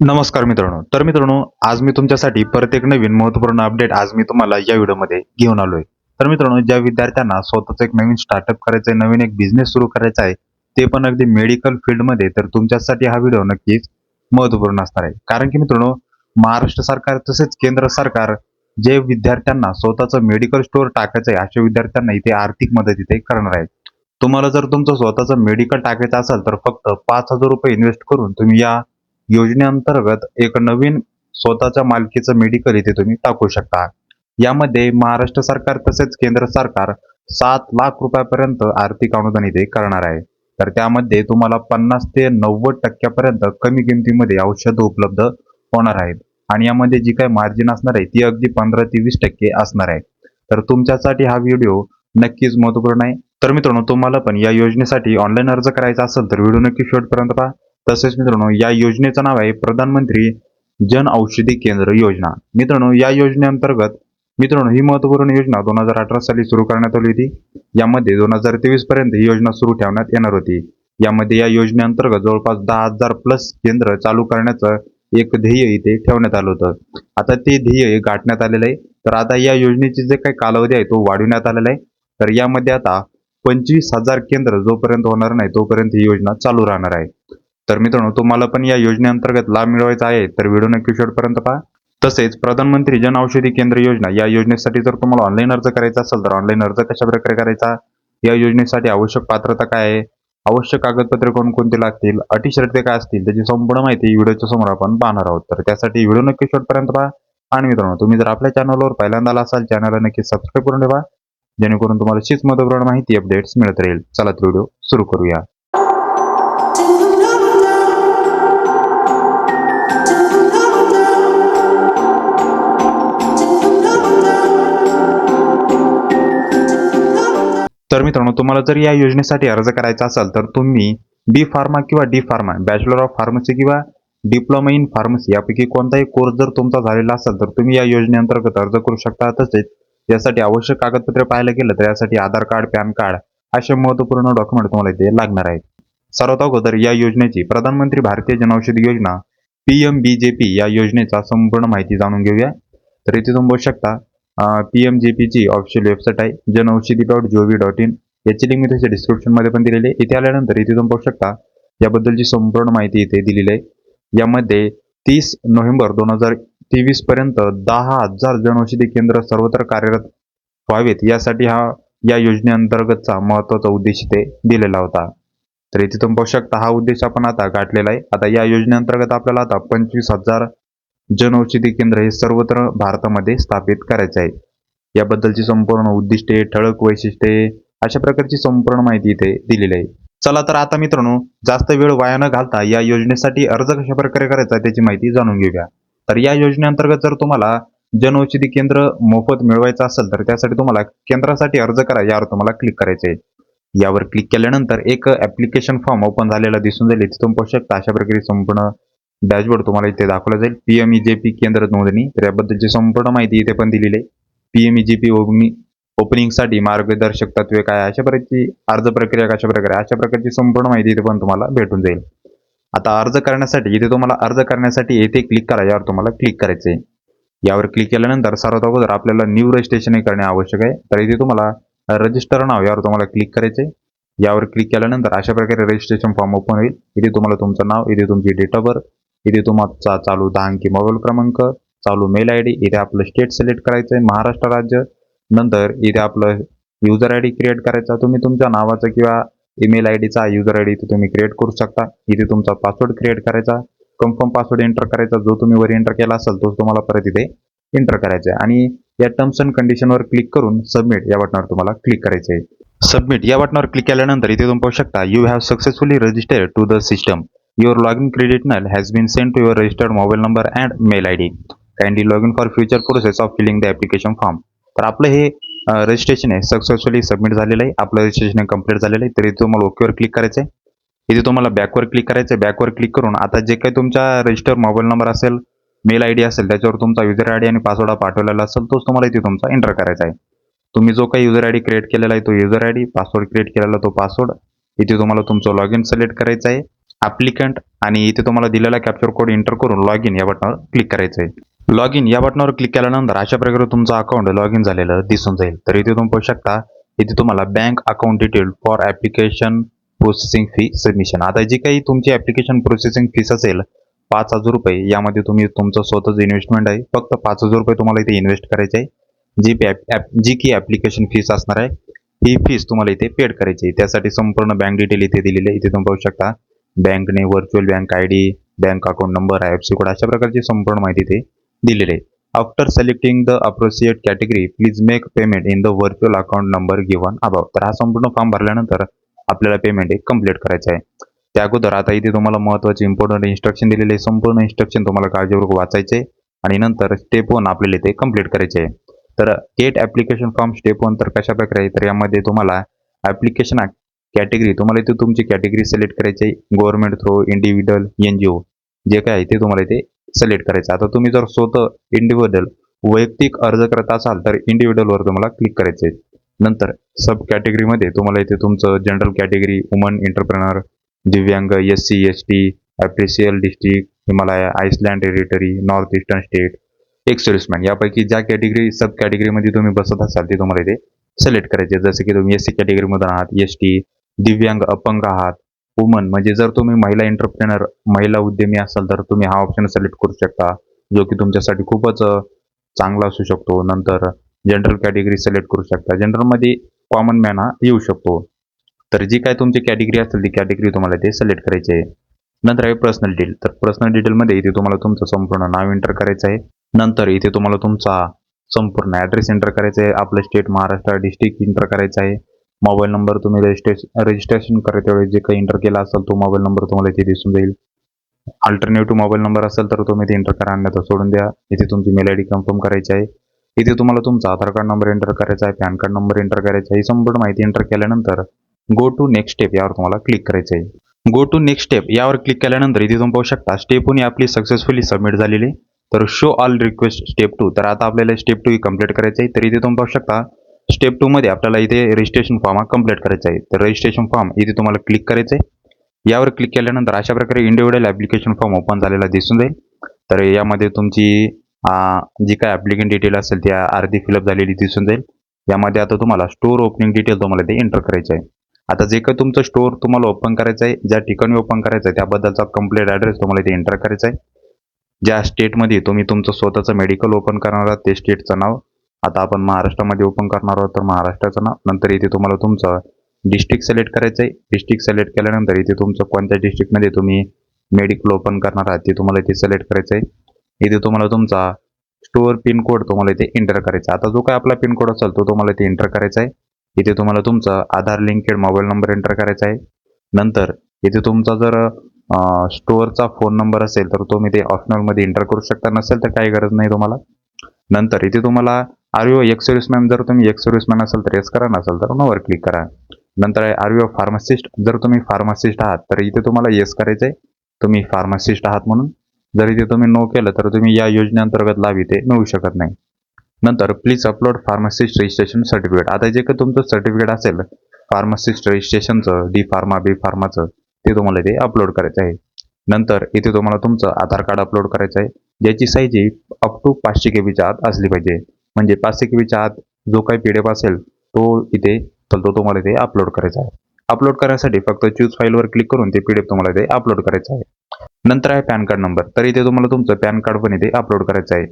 नमस्कार मित्रांनो. तर मित्रांनो आज मी तुमच्यासाठी परत एक नवीन महत्त्वपूर्ण अपडेट आज मी तुम्हाला या व्हिडिओमध्ये घेऊन आलोय. तर मित्रांनो ज्या विद्यार्थ्यांना स्वतःच एक नवीन स्टार्टअप करायचं आहे नवीन एक बिझनेस सुरू करायचा आहे ते पण अगदी मेडिकल फील्डमध्ये तर तुमच्यासाठी हा व्हिडिओ नक्कीच महत्त्वपूर्ण असणार आहे. कारण की मित्रांनो महाराष्ट्र सरकार तसेच केंद्र सरकार जे विद्यार्थ्यांना स्वतःचं मेडिकल स्टोअर टाकायचं आहे अशा विद्यार्थ्यांना इथे आर्थिक मदत इथे करणार आहे तुम्हाला जर तुमचं स्वतःचं मेडिकल टाकायचं असेल तर फक्त पाच हजार रुपये इन्व्हेस्ट करून तुम्ही या योजनेअंतर्गत एक नवीन स्वतःच्या मालकीचं मेडिकल इथे तुम्ही टाकू शकता. यामध्ये महाराष्ट्र सरकार तसेच केंद्र सरकार सात लाख रुपयापर्यंत आर्थिक अनुदान इथे करणार आहे. तर त्यामध्ये तुम्हाला पन्नास ते नव्वद टक्क्यापर्यंत कमी किमतीमध्ये औषधं उपलब्ध होणार आहेत. आणि यामध्ये जी काही मार्जिन असणार आहे ती अगदी पंधरा ते वीस टक्के असणार आहे. तर तुमच्यासाठी हा व्हिडिओ नक्कीच महत्त्वपूर्ण आहे. तर मित्रांनो तुम्हाला पण या योजनेसाठी ऑनलाईन अर्ज करायचा असेल तर व्हिडिओ नक्की शेवटपर्यंत पहा. तसेच मित्रांनो या योजनेचं नाव आहे प्रधानमंत्री जन औषधी केंद्र योजना. मित्रांनो या योजनेअंतर्गत मित्रांनो ही महत्त्वपूर्ण योजना दोन हजार अठरा साली सुरू करण्यात आली होती. यामध्ये दोन हजार तेवीस पर्यंत ही योजना सुरू ठेवण्यात येणार होती. यामध्ये या योजनेअंतर्गत जवळपास दहा हजार प्लस केंद्र चालू करण्याचं एक ध्येय इथे ठेवण्यात आलं होतं. आता ते ध्येय गाठण्यात आलेलं आहे. तर आता या योजनेचे जे काही कालावधी आहे तो वाढवण्यात आलेला आहे. तर यामध्ये आता पंचवीस हजार केंद्र जोपर्यंत होणार नाही तोपर्यंत ही योजना चालू राहणार आहे. तर मित्रांनो तुम्हाला पण या योजनेअंतर्गत लाभ मिळवायचा आहे तर व्हिडिओ नक्की शेवटपर्यंत पहा. तसेच प्रधानमंत्री जन औषधी केंद्र योजना या योजनेसाठी जर तुम्हाला ऑनलाईन अर्ज करायचा असेल तर ऑनलाईन अर्ज कशा प्रकारे करायचा? या योजनेसाठी आवश्यक पात्रता काय आहे? आवश्यक कागदपत्रे कोणकोणते लागतील? अटी शर्ते काय असतील? त्याची संपूर्ण माहिती व्हिडिओच्या समोर आपण पाहणार आहोत. तर त्यासाठी व्हिडिओ नक्की शेवटपर्यंत पहा. आणि मित्रांनो तुम्ही जर आपल्या चॅनलवर पहिल्यांदा आला असाल चॅनलला नक्की सबस्क्राईब करून ठेवा. जेणेकरून तुम्हाला शीच महत्त्वपूर्ण माहिती अपडेट्स मिळत राहील. चला तर व्हिडिओ सुरू करूया. तर मित्रांनो तुम्हाला जर या योजनेसाठी अर्ज करायचा असाल तर तुम्ही बी फार्मा किंवा D pharma bachelor of pharmacy किंवा डिप्लोमा इन फार्मसी यापैकी कोणताही कोर्स जर तुमचा झालेला असेल तर तुम्ही या योजनेअंतर्गत अर्ज करू शकता. तसेच यासाठी आवश्यक कागदपत्रे पाहायला गेलं तर यासाठी आधार कार्ड पॅन कार्ड असे महत्त्वपूर्ण डॉक्युमेंट तुम्हाला इथे लागणार आहेत. सर्वात अगोदर या योजनेची प्रधानमंत्री भारतीय जनौषधी योजना P M B J P या योजनेचा संपूर्ण माहिती जाणून घेऊया. तर इथे तुम्ही बघू शकता पी एम जे पीची ऑफिशियल वेबसाईट आहे Janaushadhi dot G O V dot in याची लिंक मी त्याच्या डिस्क्रिप्शनमध्ये पण दिलेली आहे. इथे आल्यानंतर इथे तुम्ही पाहू शकता याबद्दलची संपूर्ण माहिती इथे दिलेली आहे. यामध्ये तीस नोव्हेंबर दोन हजार तेवीस पर्यंत दहा हजार जनौषधी केंद्र सर्वत्र कार्यरत व्हावेत. यासाठी हा या योजनेअंतर्गतचा महत्त्वाचा उद्देश इथे दिलेला होता. तर इथे तुम्ही पाहू शकता हा उद्देश आपण आता गाठलेला आहे. आता या योजनेअंतर्गत आपल्याला आता पंचवीस हजार जनौषधी केंद्र हे सर्वत्र भारतामध्ये स्थापित करायचे आहे. याबद्दलची संपूर्ण उद्दिष्टे ठळक वैशिष्ट्ये अशा प्रकारची संपूर्ण माहिती इथे दिलेली आहे. चला तर आता मित्रांनो जास्त वेळ वाया न घालता या योजनेसाठी अर्ज कशा प्रकारे करायचा त्याची माहिती जाणून घेऊया. तर या योजनेअंतर्गत जर तुम्हाला जनौषधी केंद्र मोफत मिळवायचं असेल तर त्यासाठी तुम्हाला केंद्रासाठी अर्ज करा यावर तुम्हाला क्लिक करायचे आहे. यावर क्लिक केल्यानंतर एक ऍप्लिकेशन फॉर्म ओपन झालेला दिसून जाईल. इथे तुम्ही पाहू शकता अशा प्रकारे संपूर्ण डॅशबोर्ड तुम्हाला इथे दाखवला जाईल. पीएमई जे पी केंद्र नोंदणी. तर याबद्दलची संपूर्ण माहिती इथे पण दिलेली आहे. पीएमई जे पी ओपनिंगसाठी मार्गदर्शक तत्वे काय अशा प्रकारची अर्ज प्रक्रिया कशा प्रकारे अशा प्रकारची संपूर्ण माहिती इथे पण तुम्हाला भेटून जाईल. आता अर्ज करण्यासाठी इथे तुम्हाला अर्ज करण्यासाठी येथे क्लिक करा. यावर तुम्हाला क्लिक करायचे आहे यावर क्लिक केल्यानंतर सर्वात अगोदर आपल्याला न्यू रजिस्ट्रेशन करणे आवश्यक आहे. तर इथे तुम्हाला रजिस्टर नाव यावर तुम्हाला क्लिक करायचे यावर क्लिक केल्यानंतर अशा प्रकारे रजिस्ट्रेशन फॉर्म ओपन होईल. इथे तुम्हाला तुमचं नाव इथे तुमची डेट ऑफ बर्थ इथे तुमचा चालू दहा अंकी मोबाईल क्रमांक चालू मेल आय डी इथे आपलं स्टेट सिलेक्ट करायचं आहे महाराष्ट्र राज्य. नंतर इथे आपलं युजर आय डी क्रिएट करायचा तुम्ही तुमच्या नावाचं किंवा ईमेल आय डीचा युजर आय डी इथे तुम्ही क्रिएट करू शकता. इथे तुमचा पासवर्ड क्रिएट करायचा कन्फर्म पासवर्ड एंटर करायचा जो तुम्ही वर एंटर केला असेल तोच तुम्हाला परत इथे एंटर करायचा आहे. आणि या टर्म्स अँड कंडिशनवर क्लिक करून सबमिट या बटनावर तुम्हाला क्लिक करायचे आहे सबमिट या बटनावर क्लिक केल्यानंतर इथे तुम्ही पाहू शकता you have successfully registered to the system your log in credentials has been send to your registered mobile number and mail I D kindly log in for future process of filling the form तर आपलं हे registration आहे successfully submit झालेलं आहे. आपलं registration complete झालेलं आहे. तर इथे तुम्हाला ओकेवर क्लिक करायचं आहे इथे तुम्हाला बॅकवर क्लिक करायचं आहे बॅकवर क्लिक करून आता जे काही तुमच्या रजिस्टर मोबाईल नंबर असेल मेल आय डी असेल त्याच्यावर तुमचा युजर आय डी आणि पासवर्ड पाठवलेला असेल तोच तुम्हाला इथे तुमचा एंटर करायचा आहे. तुम्ही जो काही युजर आय डी क्रिएट केलेला आहे तो user I D password create केलेला तो पासवर्ड इथे तुम्हाला तुमचं लॉग इन सिलेक्ट करायचं आहे. ॲप्लिकंट आणि इथे तुम्हाला दिलेला कॅप्चर कोड एंटर करून लॉग इन या बटनावर क्लिक करायचं आहे लॉग इन या बटनावर क्लिक केल्यानंतर अशा प्रकारे तुमचं अकाउंट लॉग इन झालेलं दिसून जाईल. तर इथे तुम्ही पाहू शकता इथे तुम्हाला bank account detail for application processing fee submission आता जी काही तुमची ॲप्लिकेशन प्रोसेसिंग फीस असेल पाच हजार रुपये यामध्ये तुम्ही तुमचं स्वतःच इन्व्हेस्टमेंट आहे. फक्त पाच हजार रुपये तुम्हाला इथे इन्व्हेस्ट करायचे आहे. जी ॲप जी की ॲप्लिकेशन फीस असणार आहे ही फीस तुम्हाला इथे पेड करायची आहे. त्यासाठी संपूर्ण बँक डिटेल इथे दिलेली आहे. इथे तुम्ही पाहू शकता बँकने virtual bank I D bank account number I F C code अशा प्रकारची संपूर्ण माहिती ते दिलेली आहे. After selecting the appropriate category please make payment in the virtual account number given above तर हा संपूर्ण फॉर्म भरल्यानंतर आपल्याला पेमेंट हे कंप्लीट करायचं आहे. त्या अगोदर आता इथे तुम्हाला महत्त्वाचे इम्पॉर्टंट इन्स्ट्रक्शन दिलेले आहे. संपूर्ण इन्स्ट्रक्शन तुम्हाला काळजीपूर्वक वाचायचे आणि नंतर स्टेप वन आपल्याला इथे कंप्लीट करायचे आहे. तर get application form step one तर कशा प्रकारे आहे? तर यामध्ये तुम्हाला ॲप्लिकेशन कॅटेगरी तुम्हाला इथे तुमची कॅटेगरी सिलेक्ट करायची आहे. Government through individual N G O जे काय आहे ते तुम्हाला इथे सिलेक्ट करायचं आता तुम्ही जर स्वतः इंडिव्हिज्युअल वैयक्तिक अर्ज करत असाल तर इंडिव्हिज्युअलवर तुम्हाला क्लिक करायचं आहे. नंतर सब कॅटेगरीमध्ये तुम्हाला इथे तुमचं जनरल कॅटेगरी वुमन एंटरप्रेनर दिव्यांग S C S T aspirational district Himalaya island territory north eastern state ex serviceman यापैकी ज्या कॅटेगरी सब कॅटेगरीमध्ये तुम्ही बसत असाल ते तुम्हाला इथे सिलेक्ट करायचे जसं की तुम्ही एस सी कॅटेगरीमधून आहात एस टी दिव्यांग अपंग आहात. वुमन म्हणजे जर तुम्ही महिला एंटरप्रेनर महिला उद्यमी असाल तर तुम्ही हा ऑप्शन सिलेक्ट करू शकता जो की तुमच्यासाठी खूपच चांगला असू शकतो. नंतर जनरल कॅटेगरी सिलेक्ट करू शकता. जनरलमध्ये कॉमन मॅन हा येऊ शकतो. तर जी काय तुमची कॅटेगरी असेल ती कॅटेगरी तुम्हाला ते सिलेक्ट करायची आहे. नंतर आहे पर्सनल डिटेल तर पर्सनल डिटेलमध्ये इथे तुम्हाला तुमचं संपूर्ण नाव एंटर करायचं आहे. नंतर इथे तुम्हाला तुमचा संपूर्ण ॲड्रेस एंटर करायचा आहे. आपलं स्टेट महाराष्ट्र डिस्ट्रिक्ट एंटर करायचं आहे. मोबाईल नंबर तुम्ही रजिस्ट्रेशन रजिस्ट्रेशन करतेवेळी जे काही एंटर केला असेल तो मोबाईल नंबर तुम्हाला इथे दिसून जाईल. अल्टरनेटिव्ह मोबाईल नंबर असेल तर तुम्ही ते एंटर करा. अन्यथा सोडून द्या. इथे तुमची मेल आय डी कन्फर्म करायची आहे. इथे तुम्हाला तुमचा आधार कार्ड नंबर एंटर करायचा आहे पॅन कार्ड नंबर एंटर करायचा आहे. ही संपूर्ण माहिती एंटर केल्यानंतर गो टू नेक्स्ट स्टेप यावर तुम्हाला क्लिक करायचं आहे. गो टू नेक्स्ट स्टेप यावर क्लिक केल्यानंतर इथे तुम्ही पाहू शकता स्टेप ही आपली सक्सेसफुली सबमिट झालेली आहे. तर show all request step two तर आता आपल्याला स्टेप टू ही कंप्लीट करायचं आहे. तर इथे तुम्ही पाहू शकता स्टेप टू मध्ये आपल्याला इथे रजिस्ट्रेशन फॉर्म हा कंप्लीट करायचा आहे. तर रजिस्ट्रेशन फॉर्म इथे तुम्हाला क्लिक करायचं आहे यावर क्लिक केल्यानंतर अशा प्रकारे इंडिव्हिज्युअल ॲप्लिकेशन फॉर्म ओपन झालेला दिसून जाईल. तर यामध्ये तुमची जी काय ॲप्लिकेंट डिटेल असेल ती अर्धी फिलअप झालेली दिसून जाईल. यामध्ये आता तुम्हाला स्टोर ओपनिंग डिटेल तुम्हाला ते एंटर करायचं आहे. आता जे काही तुमचं स्टोअर तुम्हाला ओपन करायचं आहे ज्या ठिकाणी ओपन करायचं आहे त्याबद्दलचा कंप्लीट ॲड्रेस तुम्हाला इथे एंटर करायचा आहे. ज्या स्टेटमध्ये तुम्ही तुमचं स्वतःचं मेडिकल ओपन करणार आहात ते स्टेटचं नाव आता आपण महाराष्ट्रामध्ये ओपन करणार आहोत तर महाराष्ट्राचं नाव नंतर इथे तुम्हाला तुमचं डिस्ट्रिक्ट सिलेक्ट करायचं आहे डिस्ट्रिक्ट सिलेक्ट केल्यानंतर इथे तुमचं कोणत्या डिस्ट्रिक्टमध्ये तुम्ही मेडिकल ओपन करणार आहात ते तुम्हाला इथे सिलेक्ट करायचं आहे इथे तुम्हाला तुमचा स्टोअर पिनकोड तुम्हाला इथे एंटर करायचा. आहे. आता जो काय आपला पिनकोड असेल तो तुम्हाला इथे एंटर करायचा आहे इथे तुम्हाला तुमचा Aadhaar linked mobile number enter करायचा आहे नंतर इथे तुमचा जर स्टोअरचा फोन नंबर असेल तर तुम्ही ते ऑप्शनलमध्ये एंटर करू शकता. नसेल तर काही गरज नाही तुम्हाला. नंतर इथे तुम्हाला आर यू एक्स सर्व्हिसमॅन जर तुम्ही एक्स सर्व्हिसमॅन असेल तर येस करा नसेल तर नोवर क्लिक करा. नंतर आहे आर यू फार्मासिस्ट जर तुम्ही फार्मासिस्ट आहात तर इथे तुम्हाला येस करायचं आहे तुम्ही फार्मासिस्ट आहात म्हणून. जर इथे तुम्ही नो केलं तर तुम्ही या योजनेअंतर्गत लाभ इथे मिळू शकत नाही. नंतर please upload pharmacist registration certificate आता जे काही तुमचं सर्टिफिकेट असेल फार्मासिस्ट रजिस्ट्रेशनचं डी फार्मा बी फार्माचं ते तुम्हाला इथे अपलोड करायचं आहे. नंतर इथे तुम्हाला तुमचं आधार कार्ड अपलोड करायचं आहे. ज्याची साईज ही अप टू पाचशे के बीच्या आत असली पाहिजे. म्हणजे पाचशे केबीच्या आत जो काही पी डी एफ असेल तो इथे तर तो तुम्हाला इथे अपलोड करायचा आहे. अपलोड करण्यासाठी फक्त चूज फाईलवर क्लिक करून ते पी डी एफ तुम्हाला इथे अपलोड करायचं आहे. नंतर आहे पॅन कार्ड नंबर तर इथे तुम्हाला तुमचं पॅन कार्ड पण इथे अपलोड करायचं आहे.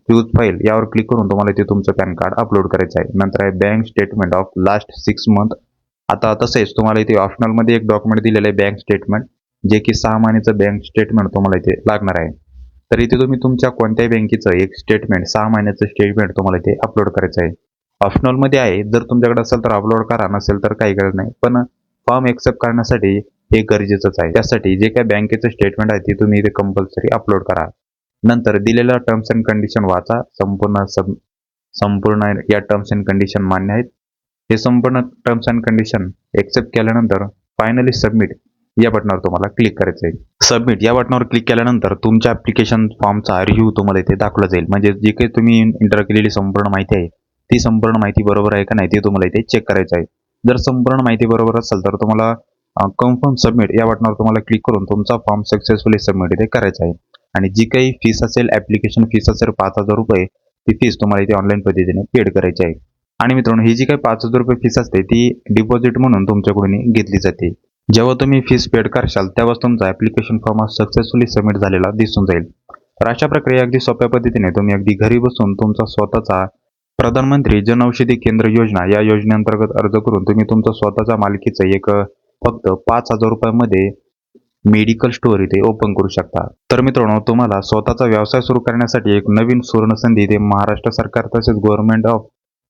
चूज फाईल यावर क्लिक करून तुम्हाला इथे तुमचं पॅन कार्ड अपलोड करायचं आहे. नंतर आहे bank statement of last six month आता तसेच तुम्हाला इथे ऑप्शनलमध्ये एक डॉक्युमेंट दिलेलं आहे बँक स्टेटमेंट जे की सहा महिन्याचं बँक स्टेटमेंट तुम्हाला इथे लागणार आहे. तर इथे तुम्ही तुमच्या कोणत्याही बँकेचं एक स्टेटमेंट सहा महिन्याचं स्टेटमेंट तुम्हाला इथे अपलोड करायचं आहे. ऑप्शनलमध्ये आहे जर तुमच्याकडे असेल तर अपलोड करा नसेल तर काही गरज नाही. पण फॉर्म एक्सेप्ट करण्यासाठी हे गरजेचंच आहे. त्यासाठी जे काही बँकेचं स्टेटमेंट आहे ते तुम्ही इथे कंपल्सरी अपलोड करा. नंतर दिलेल्या टर्म्स अँड कंडिशन वाचा. संपूर्ण सब संपूर्ण या टर्म्स अँड कंडिशन मान्य आहेत. हे संपूर्ण टर्म्स अँड कंडिशन एक्सेप्ट केल्यानंतर फायनली सबमिट या बटनावर तुम्हाला क्लिक करायचं आहे सबमिट या बटनावर क्लिक केल्यानंतर तुमच्या ॲप्लिकेशन फॉर्मचा रिव्ह्यू तुम्हाला इथे दाखवला जाईल. म्हणजे जे काही तुम्ही एंटर केलेली संपूर्ण माहिती आहे ती संपूर्ण माहिती बरोबर आहे का नाही ते तुम्हाला इथे चेक करायचं आहे. जर संपूर्ण माहिती बरोबर असेल तर तुम्हाला कन्फर्म सबमिट या बटनावर तुम्हाला क्लिक करून तुमचा फॉर्म सक्सेसफुली सबमिट इथे करायचा आहे. आणि जी काही फीस असेल ॲप्लिकेशन फीस असेल पाच हजार रुपये ती फीस तुम्हाला इथे ऑनलाईन पद्धतीने पेड करायची आहे. आणि मित्रांनो ही जी काही पाच हजार रुपये फीस असते ती डिपॉझिट म्हणून तुमच्याकडून घेतली जाते. जेव्हा तुम्ही फीस पेड करशाल तेव्हाच तुमचा ॲप्लिकेशन फॉर्म सक्सेसफुली सबमिट झालेला दिसून जाईल. तर अशा प्रक्रिया अगदी सोप्या पद्धतीने तुम्ही अगदी घरी बसून तुमचा स्वतःचा प्रधानमंत्री जनऔषधी केंद्र योजना या योजनेअंतर्गत अर्ज करून तुम्ही तुमचा स्वतःचा मालकीचं एक फक्त पाच हजार रुपयामध्ये मेडिकल स्टोअर इथे ओपन करू शकता. तर मित्रांनो तुम्हाला स्वतःचा व्यवसाय सुरू करण्यासाठी एक नवीन सुवर्ण संधी इथे महाराष्ट्र सरकार तसेच गव्हर्नमेंट ऑफ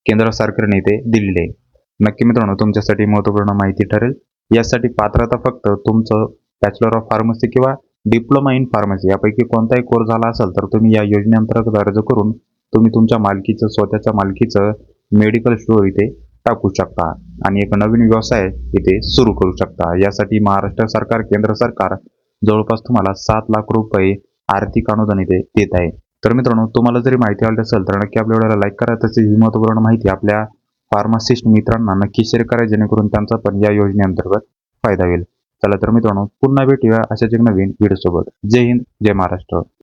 केंद्र सरकारने इथे दिलेली आहे. नक्की मित्रांनो तुमच्यासाठी महत्त्वपूर्ण माहिती ठरेल. यासाठी पात्रता फक्त तुमचं बॅचलर ऑफ फार्मसी किंवा डिप्लोमा इन फार्मसी यापैकी कोणताही कोर्स झाला असेल तर तुम्ही या योजनेअंतर्गत अर्ज करून तुम्ही तुमच्या मालकीचं स्वतःच्या मालकीचं मेडिकल स्टोअर इथे टाकू शकता. आणि एक नवीन व्यवसाय इथे सुरू करू शकता. यासाठी महाराष्ट्र सरकार केंद्र सरकार जवळपास तुम्हाला सात लाख रुपये आर्थिक अनुदान इथे देत आहे. तर मित्रांनो तुम्हाला जरी माहिती आवडली असेल तर नक्की आपल्या व्हिडिओला लाईक करा. तसेच ही महत्त्वपूर्ण माहिती आपल्या फार्मासिस्ट मित्रांना नक्की शेअर करा जेणेकरून त्यांचा पण या योजनेअंतर्गत फायदा होईल. चला तर मित्रांनो पुन्हा भेटूया अशाच एक नवीन व्हिडिओसोबत जय हिंद जय महाराष्ट्र.